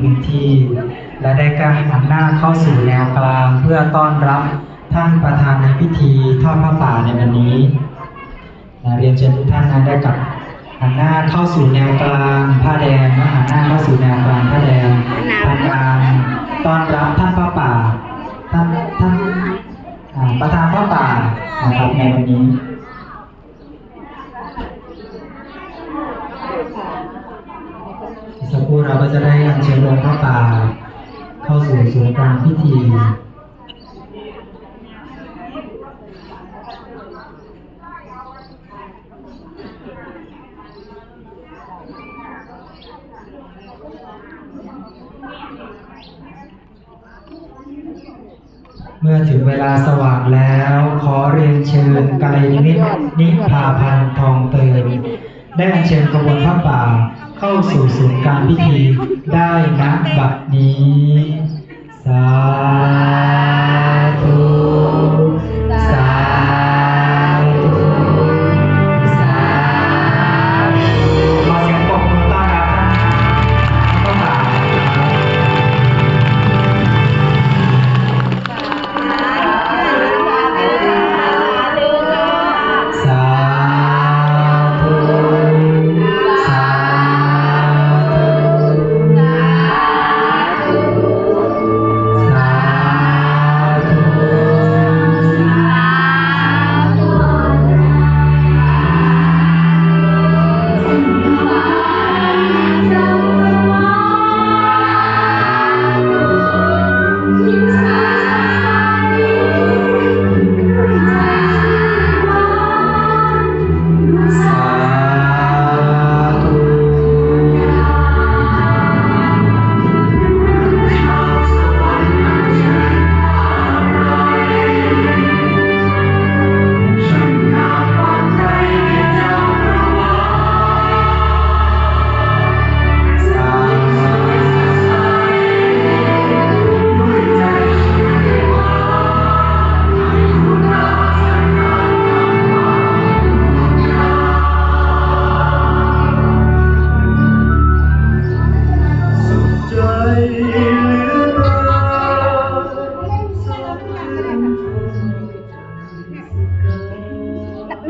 พื้นที่ และได้การหันหน้าเข้าสู่แนวกลางเพื่อต้อนรับท่านประธานในพิธีทอดผ้าป่าในวันนี้นะเรียนเชิญทุกท่านนะได้กลับหันหน้าเข้าสู่แนวกลางผ้าแดงนะหันหน้าเข้าสู่แนวกลางผ้าแดงทำการต้อนรับท่านผ้าป่าท่านท่านประธานผ้าป่านะครับในวันนี้ อีก สักครู่เราก็จะได้อัญเชิญลงพระป่าเข้าสู่ศูนย์กลางพิธีเมื่อถึงเวลาสว่างแล้ว ขอเรียนเชิญไกลยาณมิตนิพาพันธ์ทองเติม ได้อัญเชิญขบวนพระป่าเข้าสู่ศูนย์การพิธีได้ณบัดนี้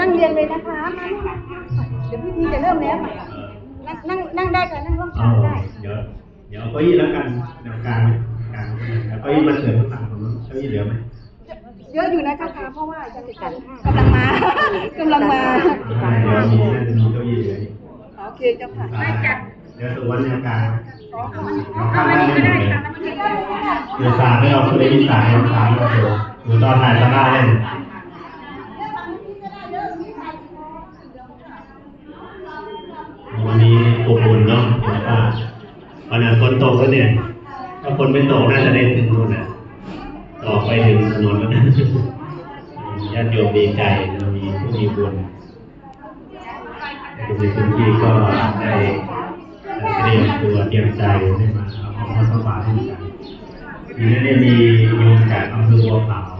นั่งเรียนเลยนะคะมาลูกเดี๋ยวพิธีจะเริ่มแล้วนั่งนั่งนั่งได้ค่ะนั่งร่วมเอากันได้ เดี๋ยวเดี๋ยวเอาเก้าอี้แล้วกันแนวกลางไหมกลางแล้วเก้าอี้มาเฉินฝั่งของนู้นเก้าอี้เหลือไหมเยอะอยู่นะเจ้าค่ะเพราะว่ายังกันกำลังมากำลังมาอ่าเดี๋ยวมีน่าจะมีเก้าอี้เหลืออีกโอเคเจ้าค่ะอ่าเดี๋ยวสุวรรณแนวกลางเราข้ามได้ไม่หมดเลยเดี๋ยวสามไม่เอาคุณเลยที่สามเราสามเราเถอะหรือตอนถ่ายตาได้เล่ นวันนี้อบอุ่นเนาะแล้วก็วันนั้นฝนตกแล้วเนี่ย ถ้าฝนไม่ตกน่าจะได้ถึงนู่นนะต่อไปถึงถนนแล้วนะญาติโยมดีใจเรามีผู้มีบุญในพื้นที่ก็ได้เตรียมตัวเตรียมใจให้มาเอาพระพระบาทให้กันทีนี้เนี่ยมีโยมจากอำเภอบัวขาว